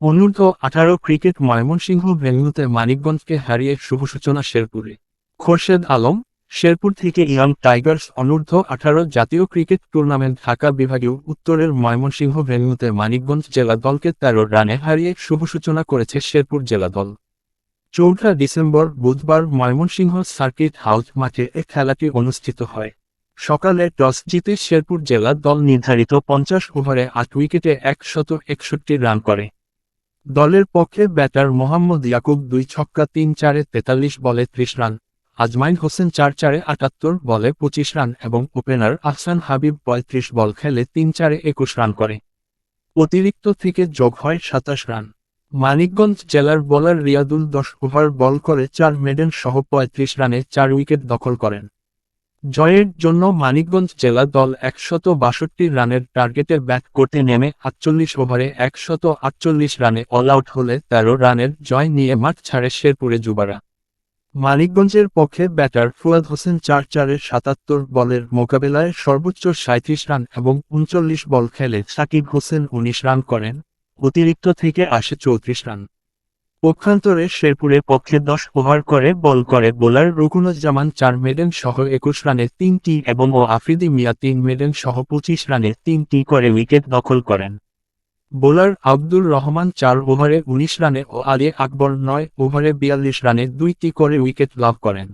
অনূর্ধ্ব আঠারো ক্রিকেট ময়মনসিংহ ভেন্যুতে মানিকগঞ্জকে হারিয়ে শুভ সূচনা শেরপুরে। খোরশেদ আলম, শেরপুর থেকে ইয়াং টাইগার্স অনূর্ধ্ব আঠারো জাতীয় ক্রিকেট টুর্নামেন্ট ঢাকা বিভাগীয় উত্তরের ময়মনসিংহ ভেন্যুতে মানিকগঞ্জ জেলা দলকে তেরো রানে হারিয়ে শুভ সূচনা করেছে শেরপুর জেলা দল। চৌঠা ডিসেম্বর বুধবার ময়মনসিংহ সার্কিট হাউস মাঠে এ খেলাটি অনুষ্ঠিত হয়। সকালে টস জিতে শেরপুর জেলা দল নির্ধারিত পঞ্চাশ ওভারে আট উইকেটে একশত একষট্টি রান করে। দলের পক্ষে ব্যাটার মোহাম্মদ ইয়াকুব দুই ছক্কা তিন চারে তেতাল্লিশ বলে ত্রিশ রান, আজমাইন হোসেন চার চারে আটাত্তর বলে পঁচিশ রান এবং ওপেনার আহসান হাবিব পঁয়ত্রিশ বল খেলে তিন চারে একুশ রান করে। অতিরিক্ত থেকে যোগ হয় সাতাশ রান। মানিকগঞ্জ জেলার বোলার রিয়াদুল দশ ওভার বল করে চার মেডেন সহ পঁয়ত্রিশ রানে চার উইকেট দখল করেন। জয়ের জন্য মানিকগঞ্জ জেলা দল একশত বাষট্টি রানের টার্গেটে ব্যাট করতে নেমে আটচল্লিশ ওভারে একশত আটচল্লিশ রানে অল আউট হলে তেরো রানের জয় নিয়ে মাঠ ছাড়ে শেরপুরে যুবারা। মানিকগঞ্জের পক্ষে ব্যাটার ফুয়াদ হোসেন চার চারে সাতাত্তর বলের মোকাবেলায় সর্বোচ্চ সাঁত্রিশ রান এবং উনচল্লিশ বল খেলে সাকিব হোসেন উনিশ রান করেন, অতিরিক্ত থেকে আসে চৌত্রিশ রান। পক্ষান্তরে শেরপুরে পক্ষে দশ ওভার করে বল করে বোলার রুকুনুজ্জামান চার মেডেন সহ একুশ রানে তিনটি এবং ও আফ্রিদি মিয়া তিন মেডেন সহ পঁচিশ রানে তিনটি করে উইকেট দখল করেন। বোলার আব্দুর রহমান চার ওভারে উনিশ রানে ও আলী আকবর নয় ওভারে বিয়াল্লিশ রানে দুইটি করে উইকেট লাভ করেন।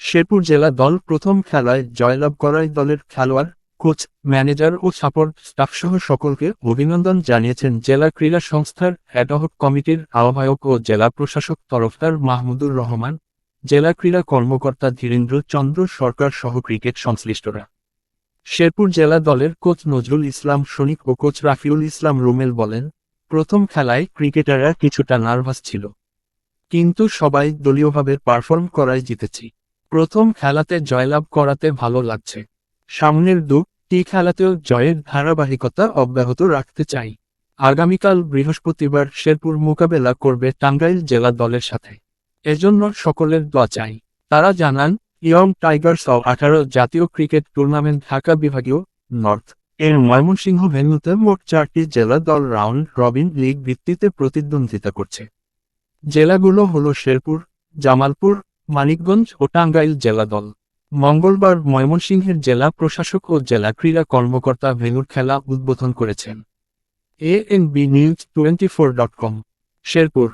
শেরপুর জেলা দল প্রথম খেলায় জয়লাভ করায় দলের খেলোয়াড় কোচ, ম্যানেজার ও সাপোর্ট স্টাফসহ সকলকে অভিনন্দন জানিয়েছেন জেলা ক্রীড়া সংস্থার অ্যাডহক কমিটির আহ্বায়ক ও জেলা প্রশাসক তরফদার মাহমুদুর রহমান, জেলা ক্রীড়া কর্মকর্তা ধীরেন্দ্র চন্দ্র সরকার সহ ক্রিকেট সংশ্লিষ্টরা। শেরপুর জেলা দলের কোচ নজরুল ইসলাম শনিক ও কোচ রাফিউল ইসলাম রুমেল বলেন, প্রথম খেলায় ক্রিকেটাররা কিছুটা নার্ভাস ছিল। কিন্তু সবাই দলীয়ভাবে পারফর্ম করায় জিতেছি। প্রথম খেলাতে জয়লাভ করাতে ভালো লাগছে। সামনের দুটি খেলাতেও জয়ের ধারাবাহিকতা অব্যাহত রাখতে চাই। আগামীকাল বৃহস্পতিবার শেরপুর মোকাবেলা করবে টাঙ্গাইল জেলা দলের সাথে। এজন্য সকলের দোয়া চাই। তারা জানান, ইয়ং টাইগার্স অব আঠারো জাতীয় ক্রিকেট টুর্নামেন্ট ঢাকা বিভাগীয় নর্থ। এর ময়মনসিংহ ভেন্যুতে মোট চারটি জেলা দল রাউন্ড রবিন লিগ ভিত্তিতে প্রতিদ্বন্দ্বিতা করছে। জেলাগুলো হল শেরপুর, জামালপুর, মানিকগঞ্জ ও টাঙ্গাইল জেলা দল। মঙ্গলবার ময়মনসিংহের জেলা প্রশাসক ও জেলা ক্রীড়া কর্মকর্তা ভেনুর খেলা উদ্বোধন করেছেন। ANB news twenty four dot com, Sherpur.